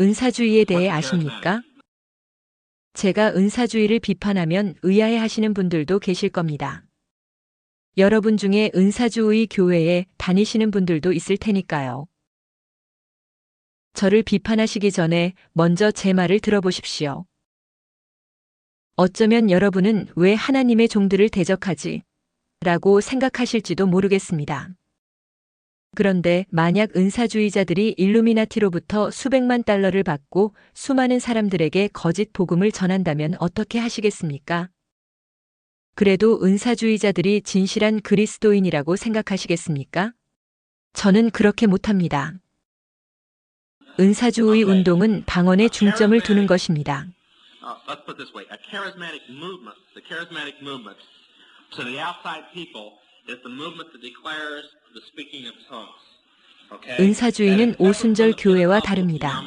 은사주의에 대해 아십니까? 제가 은사주의를 비판하면 의아해 하시는 분들도 계실 겁니다. 여러분 중에 은사주의 교회에 다니시는 분들도 있을 테니까요. 저를 비판하시기 전에 먼저 제 말을 들어보십시오. 어쩌면 여러분은 왜 하나님의 종들을 대적하지? 라고 생각하실지도 모르겠습니다. 그런데 만약 은사주의자들이 일루미나티로부터 수백만 달러를 받고 수많은 사람들에게 거짓 복음을 전한다면 어떻게 하시겠습니까? 그래도 은사주의자들이 진실한 그리스도인이라고 생각하시겠습니까? 저는 그렇게 못합니다. 은사주의 운동은 방언에 중점을 두는 것입니다. Uh? 은사주의는 오순절 교회와 다릅니다.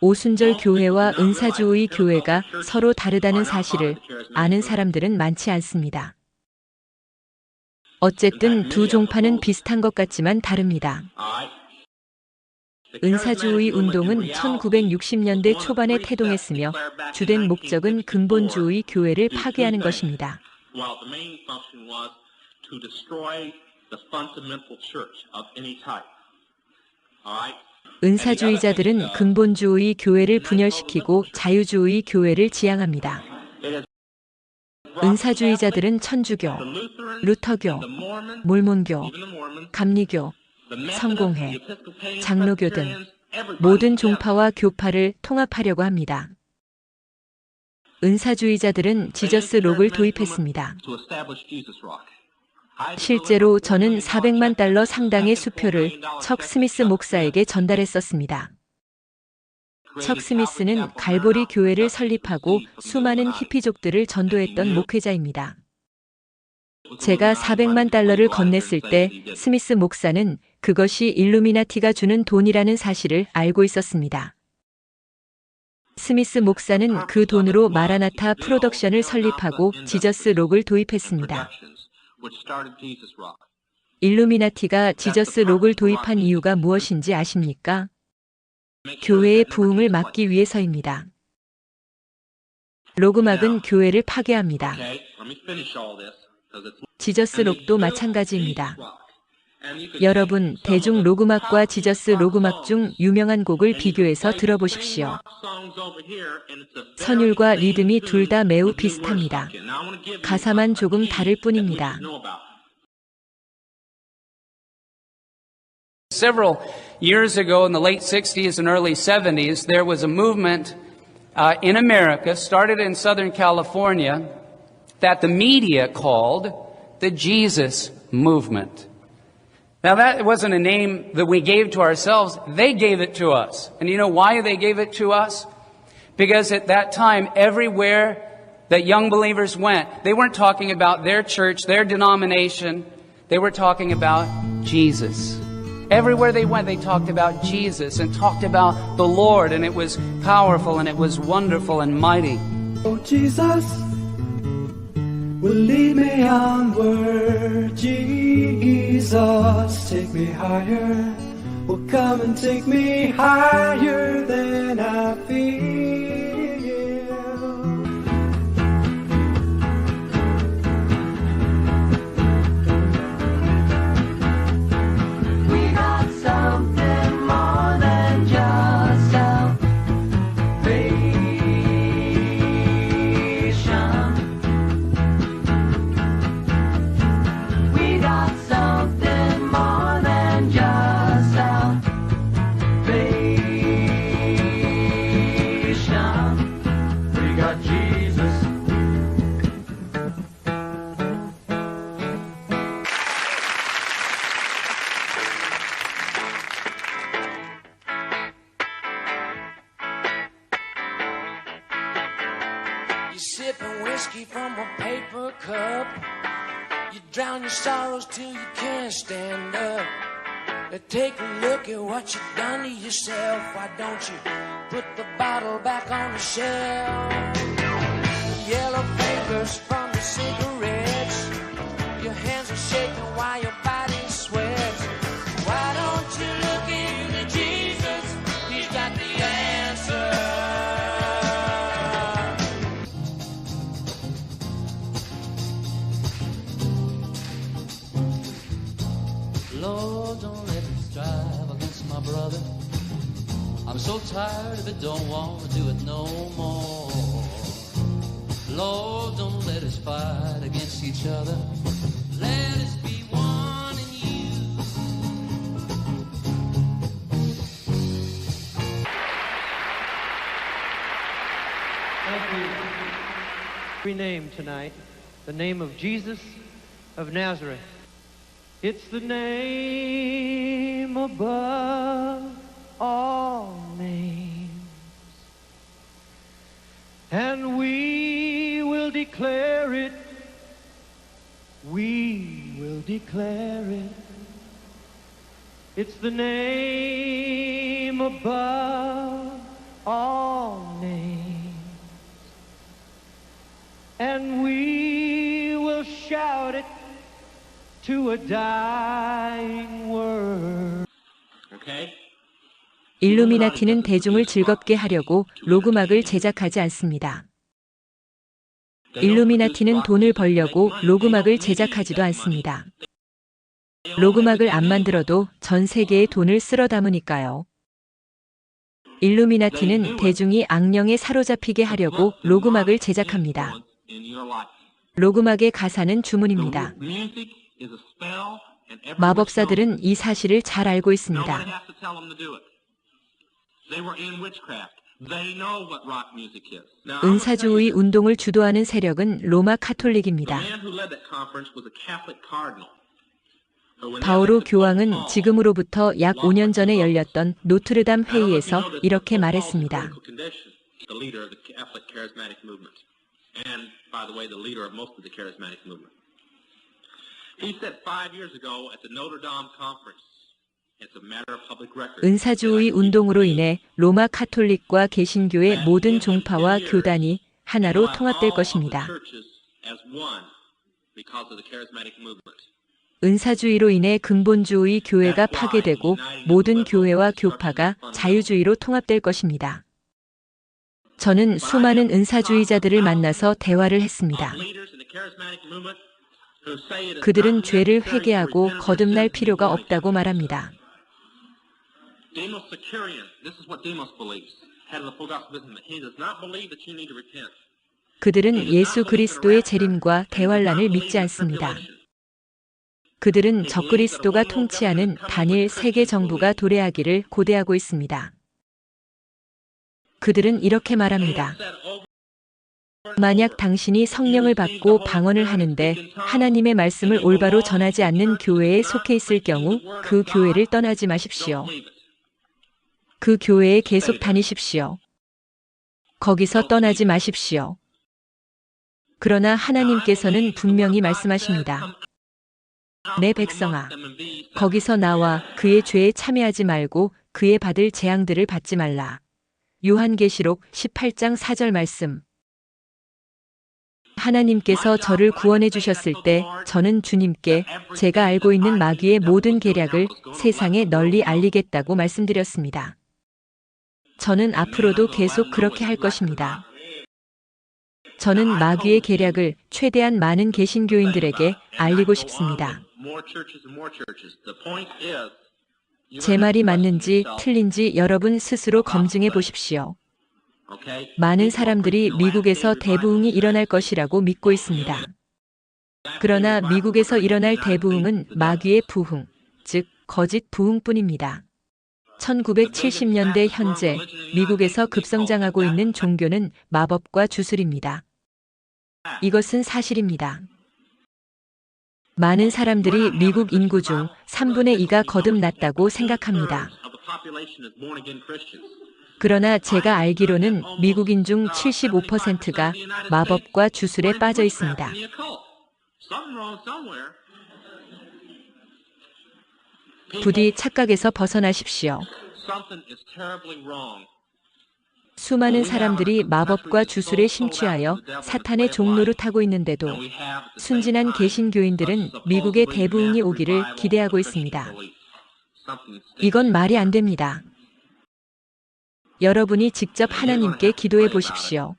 오순절 교회와 은사주의 교회가 서로 다르다는 사실을 아는 사람들은 많지 않습니다. 어쨌든 두 종파는 비슷한 것 같지만 다릅니다. 은사주의 운동은 in reality 1960년대 초반에 태동했으며 주된 목적은 근본주의 교회를 파괴하는 것입니다. The fundamental church of any type. Alright? 은사주의자들은 근본주의 교회를 분열시키고 자유주의 교회를 지향합니다. 은사주의자들은 천주교, 루터교, 몰몬교, 감리교, 성공회, 장로교 등 모든. 종파와 교파를 통합하려고 합니다. 은사주의자들은 지저스 록을 도입했습니다. 실제로 저는 400만 달러 상당의 수표를 척 스미스 목사에게 전달했었습니다. 척 스미스는 갈보리 교회를 설립하고 수많은 히피족들을 전도했던 목회자입니다. 제가 400만 달러를 건넸을 때 스미스 목사는 그것이 일루미나티가 주는 돈이라는 사실을 알고 있었습니다. 스미스 목사는 그 돈으로 마라나타 프로덕션을 설립하고 지저스 록을 도입했습니다. 일루미나티가 지저스 록을 도입한 이유가 무엇인지 아십니까? 교회의 부흥을 막기 위해서입니다. 로그막은 교회를 파괴합니다. 지저스 록도 마찬가지입니다. 여러분, 대중 로그막과 지저스 로그막 중 유명한 곡을 비교해서 들어보십시오. 선율과 리듬이 둘 다 매우 비슷합니다. 가사만 조금 다를 뿐입니다. Several years ago in the late 60s and early 70s, there was a movement uh, in America, started in Southern California, that the media called the Jesus Movement. Now that wasn't a name that we gave to ourselves, they gave it to us. And you know why they gave it to us? Because at that time, everywhere that young believers went, they weren't talking about their church, their denomination, they were talking about Jesus. Everywhere they went, they talked about Jesus and talked about the Lord, and it was powerful and it was wonderful and mighty. Oh, Jesus will lead me onward. Jesus, take me higher. Will come and take me higher than I feel. Drown your sorrows till you can't stand up. Take a look at what you've done to yourself. Why don't you put the bottle back on the shelf? Yellow papers from the cigarettes. Your hands are shaking I'm so tired of it, don't want to do it no more. Lord, don't let us fight against each other. Let us be one in you. Thank you. Rename tonight the name of Jesus of Nazareth. It's the name above all names. And we will declare it. We will declare it. It's the name above all names. And we will shout it to a dying world. Okay? 일루미나티는 대중을 즐겁게 하려고 로그막을 제작하지 않습니다. 일루미나티는 돈을 벌려고 로그막을 제작하지도 않습니다. 로그막을 안 만들어도 전 세계에 돈을 쓸어 담으니까요. 일루미나티는 대중이 악령에 사로잡히게 하려고 로그막을 제작합니다. 로그막의 가사는 주문입니다. 마법사들은 이 사실을 잘 알고 있습니다. 은사주의 운동을 주도하는 세력은 로마 카톨릭입니다. 바오로 교황은 지금으로부터 약 5년 전에 열렸던 노트르담 회의에서 이렇게 말했습니다. And by the way, the leader of most of the charismatic movement. 은사주의 운동으로 인해 로마 카톨릭과 개신교의 모든 종파와 교단이 하나로 통합될 것입니다. 은사주의로 인해 근본주의 교회가 파괴되고 모든 교회와 교파가 자유주의로 통합될 것입니다. 저는 수많은 은사주의자들을 만나서 대화를 했습니다. 그들은 죄를 회개하고 거듭날 필요가 없다고 말합니다. 그들은 예수 그리스도의 재림과 대환란을 믿지 않습니다. 그들은 적그리스도가 통치하는 단일 세계 정부가 도래하기를 고대하고 있습니다. 그들은 이렇게 말합니다. 만약 당신이 성령을 받고 방언을 하는데 하나님의 말씀을 올바로 전하지 않는 교회에 속해 있을 경우 그 교회를 떠나지 마십시오. 그 교회에 계속 다니십시오. 거기서 떠나지 마십시오. 그러나 하나님께서는 분명히 말씀하십니다. 내 백성아, 거기서 나와 그의 죄에 참여하지 말고 그의 받을 재앙들을 받지 말라. 요한계시록 18장 4절 말씀. 하나님께서 저를 구원해 주셨을 때 저는 주님께 제가 알고 있는 마귀의 모든 계략을 세상에 널리 알리겠다고 말씀드렸습니다. 저는 앞으로도 계속 그렇게 할 것입니다. 저는 마귀의 계략을 최대한 많은 개신교인들에게 알리고 싶습니다. 제 말이 맞는지 틀린지 여러분 스스로 검증해 보십시오. 많은 사람들이 미국에서 대부흥이 일어날 것이라고 믿고 있습니다. 그러나 미국에서 일어날 대부흥은 마귀의 부흥, 즉 거짓 부흥뿐입니다. 1970년대 현재 미국에서 급성장하고 있는 종교는 마법과 주술입니다. 이것은 사실입니다. 많은 사람들이 미국 인구 중 3분의 2가 거듭났다고 생각합니다. 그러나 제가 알기로는 미국인 중 75%가 마법과 주술에 빠져 있습니다. 부디 착각에서 벗어나십시오. 수많은 사람들이 마법과 주술에 심취하여 사탄의 종로를 타고 있는데도 순진한 개신교인들은 미국의 대부흥이 오기를 기대하고 있습니다. 이건 말이 안 됩니다. 여러분이 직접 하나님께 기도해 보십시오.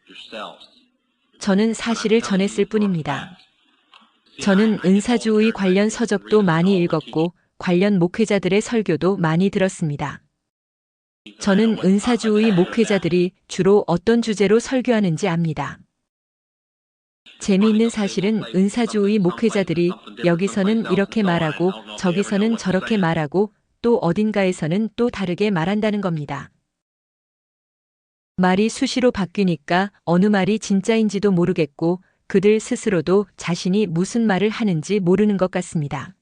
저는 사실을 전했을 뿐입니다. 저는 은사주의 관련 서적도 많이 읽었고 관련 목회자들의 설교도 많이 들었습니다. 저는 은사주의 목회자들이 주로 어떤 주제로 설교하는지 압니다. 재미있는 사실은 은사주의 목회자들이 여기서는 이렇게 말하고 저기서는 저렇게 말하고 또 어딘가에서는 또 다르게 말한다는 겁니다. 말이 수시로 바뀌니까 어느 말이 진짜인지도 모르겠고 그들 스스로도 자신이 무슨 말을 하는지 모르는 것 같습니다.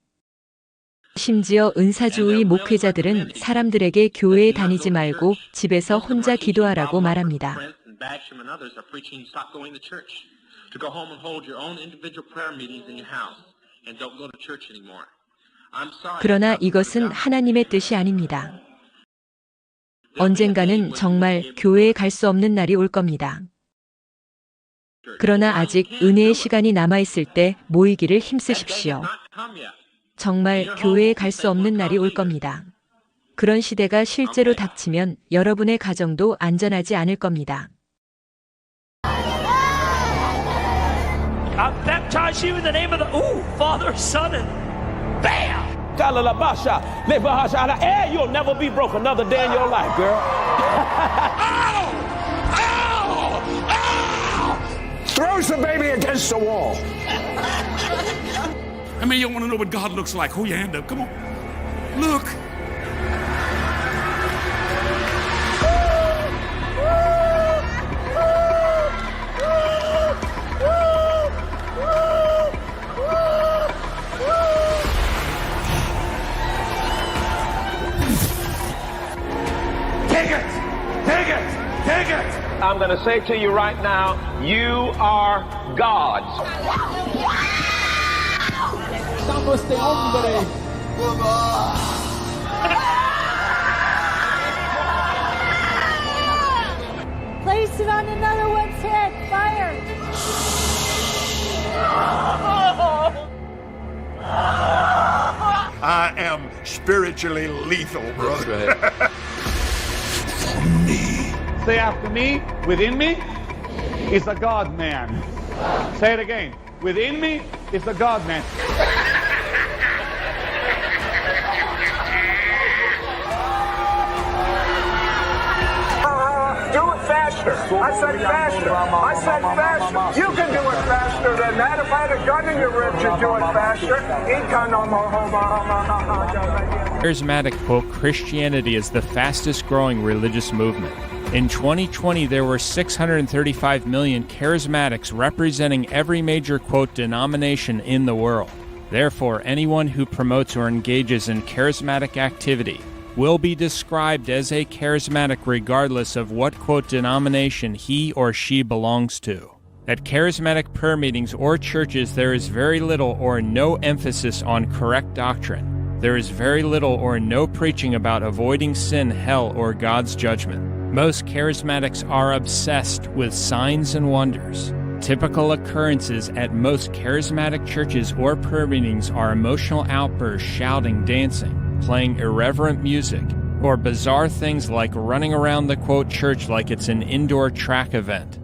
심지어 은사주의 목회자들은 사람들에게 교회에 다니지 말고 집에서 혼자 기도하라고 말합니다. 그러나 이것은 하나님의 뜻이 아닙니다. 언젠가는 정말 교회에 갈 수 없는 날이 올 겁니다. 그러나 아직 은혜의 시간이 남아있을 때 모이기를 힘쓰십시오. 정말 교회에 갈 수 없는 날이 올 겁니다. 그런 시대가 실제로 닥치면 여러분의 가정도 안전하지 않을 겁니다. I baptize you in the name of the ooh, Father, Son, and bam! Kalalabasha, lebahasha. Hey, you'll never be broke another day in your life, girl. Throws the baby against the wall. I mean, you don't want to know what God looks like? Hold your hand up. Come on. Look. I'm going to say to you right now, you are God's. Place it on another one's head. Fire. I am spiritually lethal, brother. Say after me, within me is a God man. Say it again. Within me is a God man. Do it faster. I said faster. I said faster. You can do it faster than that. If I had a gun in your ribs, you'd do it faster. Charismatic quote Christianity is the fastest growing religious movement. In 2020, there were 635 million charismatics representing every major quote denomination in the world. Therefore, anyone who promotes or engages in charismatic activity will be described as a charismatic regardless of what quote denomination he or she belongs to. At charismatic prayer meetings or churches, there is very little or no emphasis on correct doctrine. There is very little or no preaching about avoiding sin, hell, or God's judgment. Most charismatics are obsessed with signs and wonders. Typical occurrences at most charismatic churches or prayer meetings are emotional outbursts, shouting, dancing, playing irreverent music, or bizarre things like running around the quote church like it's an indoor track event.